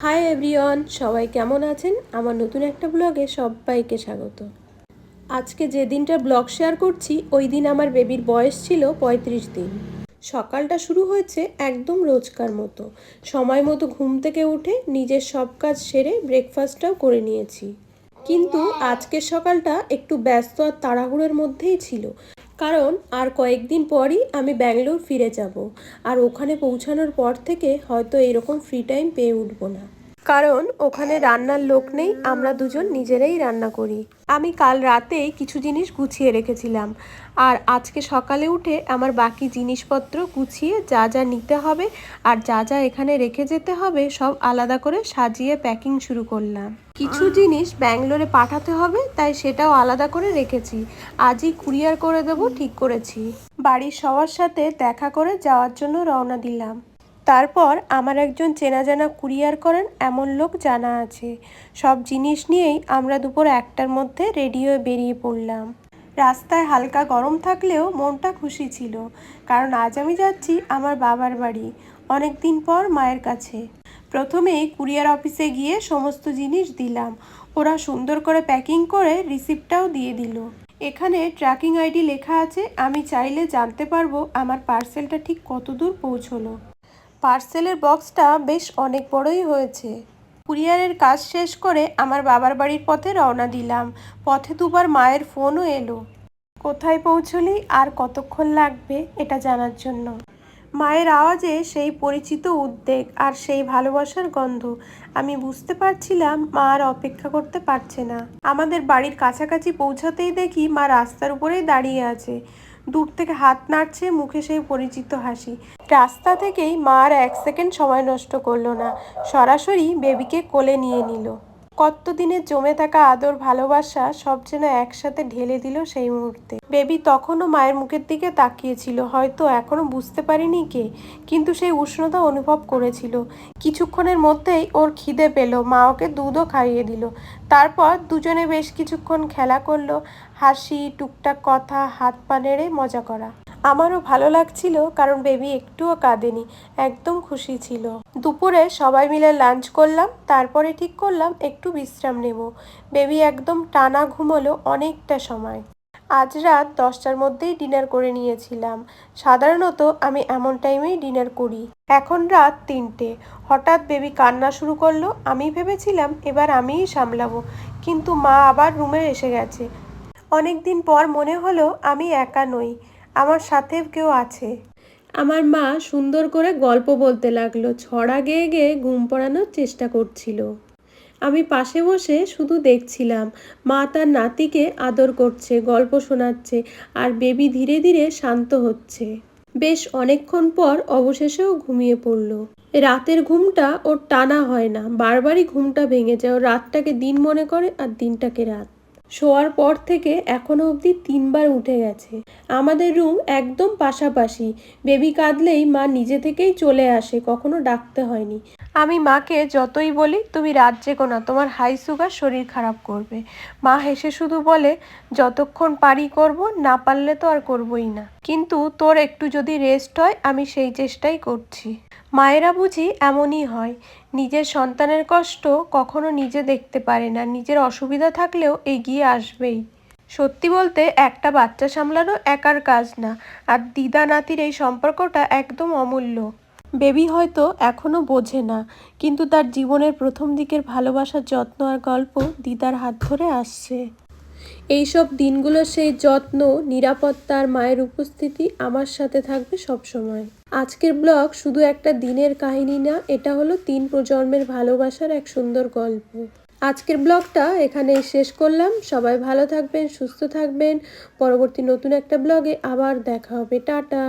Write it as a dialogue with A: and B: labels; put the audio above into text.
A: Hi everyone সবাই কেমন আছেন? আমার নতুন একটা ব্লগে সবাইকে স্বাগত। আজকে যে দিনটা ব্লগ শেয়ার করছি, ওই দিন আমার বেবির বয়স ছিল পঁয়ত্রিশ দিন। সকালটা শুরু হয়েছে একদম রোজকার মতো। সময় মতো ঘুম থেকে উঠে নিজের সব কাজ সেরে ব্রেকফাস্টটাও করে নিয়েছি। কিন্তু আজকের সকালটা একটু ব্যস্ত আর তাড়াহুড়োর মধ্যেই ছিল। কারণ আর কয়েকদিন পরই আমি ব্যাঙ্গালোর ফিরে যাব। আর ওখানে পৌঁছানোর পর থেকে হয়তো এরকম ফ্রি টাইম পেয়ে উঠবো না। কারণ ওখানে রান্নার লোক নেই, আমরা দুজন নিজেরাই রান্না করি। আমি কাল রাতেই কিছু জিনিস গুছিয়ে রেখেছিলাম। আর আজকে সকালে উঠে আমার বাকি জিনিসপত্র গুছিয়ে যা যা নিতে হবে আর যা যা এখানে রেখে যেতে হবে, সব আলাদা করে সাজিয়ে প্যাকিং শুরু করলাম। কিছু জিনিস ব্যাঙ্গালোরে পাঠাতে হবে, তাই সেটাও আলাদা করে রেখেছি। আজই কুরিয়ার করে দেবো, ঠিক করেছি। বাড়ির সবার সাথে দেখা করে যাওয়ার জন্য রওনা দিলাম। তারপর আমার একজন চেনা জানা কুরিয়ার করেন, এমন লোক জানা আছে। সব জিনিস নিয়েই আমরা দুপুর একটার মধ্যে রেডি হয়ে বেরিয়ে পড়লাম। রাস্তায় হালকা গরম থাকলেও মনটা খুশি ছিল, কারণ আজ আমি যাচ্ছি আমার বাবার বাড়ি অনেক দিন পর মায়ের কাছে। প্রথমেই কুরিয়ার অফিসে গিয়ে সমস্ত জিনিস দিলাম। ওরা সুন্দর করে প্যাকিং করে রিসিপ্টটাও দিয়ে দিল। এখানে ট্র্যাকিং আইডি লেখা আছে, আমি চাইলে জানতে পারব আমার পার্সেলটা ঠিক কত দূর পৌঁছলো। পার্সেলের বক্সটা বেশ অনেক বড়ই হয়েছে। কুরিয়ারের কাজ শেষ করে আমার বাবার বাড়ির পথে রওনা দিলাম। পথে দুবার মায়ের ফোনও এলো। কোথায় পৌঁছলি? আর কতক্ষণ লাগবে? এটা জানার জন্য। মায়ের আওয়াজে সেই পরিচিত উদ্বেগ আর সেই ভালোবাসার গন্ধ। আমি বুঝতে পারছিলাম মা আর অপেক্ষা করতে পারছে না। আমাদের বাড়ির কাছাকাছি পৌঁছাতেই দেখি মা রাস্তার উপরেই দাঁড়িয়ে আছে। দূর থেকে হাত নাড়ছে মুখে সেই পরিচিত হাসি। রাস্তা থেকেই মা আর এক সেকেন্ড সময় নষ্ট করল না। সরাসরি বেবিকে কোলে নিয়ে নিল। কত দিনের জমে থাকা আদর ভালোবাসা সব যেন একসাথে ঢেলে দিল সেই মুহূর্তে। বেবি তখনও মায়ের মুখের দিকে তাকিয়েছিল, হয়তো এখনও বুঝতে পারিনি কে, কিন্তু সেই উষ্ণতা অনুভব করেছিল। কিছুক্ষণের মধ্যেই ওর খিদে পেল, মা ওকে দুধও খাইয়ে দিল। তারপর দুজনে বেশ কিছুক্ষণ খেলা করল, হাসি, টুকটাক কথা, হাত পা নেড়ে মজা করা। আমারও ভালো লাগছিল, কারণ বেবি একটুও কাঁদেনি, একদম খুশি ছিল। দুপুরে সবাই মিলে লাঞ্চ করলাম, তারপরে ঠিক করলাম একটু বিশ্রাম নেব। বেবি একদম টানা ঘুমোলো অনেকটা সময়। আজ রাত দশটার মধ্যেই ডিনার করে নিয়েছিলাম। সাধারণত আমি এমন টাইমেই ডিনার করি। এখন রাত তিনটে। হঠাৎ বেবি কান্না শুরু করল, আমি ভেবেছিলাম এবার আমিই সামলাবো, কিন্তু মা আবার রুমে এসে গেছে। অনেক দিন পর মনে হলো আমি একা নই। আমার সাথে কেউ আছে? আমার মা সুন্দর করে গল্প বলতে লাগল, ছড়া গেয়ে গেয়ে ঘুম পড়ানোর চেষ্টা করছিল। আমি পাশে বসে শুধু দেখছিলাম, মা তার নাতিকে আদর করছে, গল্প শোনাচ্ছে আর বেবি ধীরে ধীরে শান্ত হচ্ছে। বেশ অনেকক্ষণ পর অবশেষেও ঘুমিয়ে পড়ল। রাতের ঘুমটা ওর টানা হয় না, বারবারই ঘুমটা ভেঙে যায়। ও রাতটাকে দিন মনে করে আর দিনটাকে রাত। শোয়ার পর থেকে এখনও অবধি তিনবার উঠে গেছে। আমাদের রুম একদম পাশাপাশি। বেবি কাঁদলেই মা নিজে থেকেই চলে আসে, কখনো ডাকতে হয়নি। আমি মাকে যতই বলি, তুমি রাত জেগো না, তোমার হাই সুগার শরীর খারাপ করবে। মা হেসে শুধু বলে, যতক্ষণ পারি করব, না পারলে তো আর করবই না। কিন্তু তোর একটু যদি রেস্ট হয়, আমি সেই চেষ্টাই করছি। মায়েরা বুঝি এমনই হয়। নিজের সন্তানের কষ্ট কখনো নিজে দেখতে পারে না, নিজের অসুবিধা থাকলেও এগিয়ে আসবেই। সত্যি বলতে একটা বাচ্চা সামলানো একার কাজ না, আর দিদা নাতির এই সম্পর্কটা একদম অমূল্য। বেবি হয়তো এখনও বোঝে না, কিন্তু তার জীবনের প্রথম দিকের ভালোবাসার যত্ন আর গল্প দিদার হাত ধরে আসছে। এইসব দিনগুলো সেই যত্ন, নিরাপত্তার মায়ের উপস্থিতি আমার সাথে থাকবে সব সময়। আজকের ব্লগ শুধু একটা দিনের কাহিনী না, এটা হলো তিন প্রজন্মের ভালোবাসার এক সুন্দর গল্প। আজকের ব্লগটা এখানে শেষ করলাম। সবাই ভালো থাকবেন, সুস্থ থাকবেন। পরবর্তী নতুন একটা ব্লগে আবার দেখা হবে। টাটা!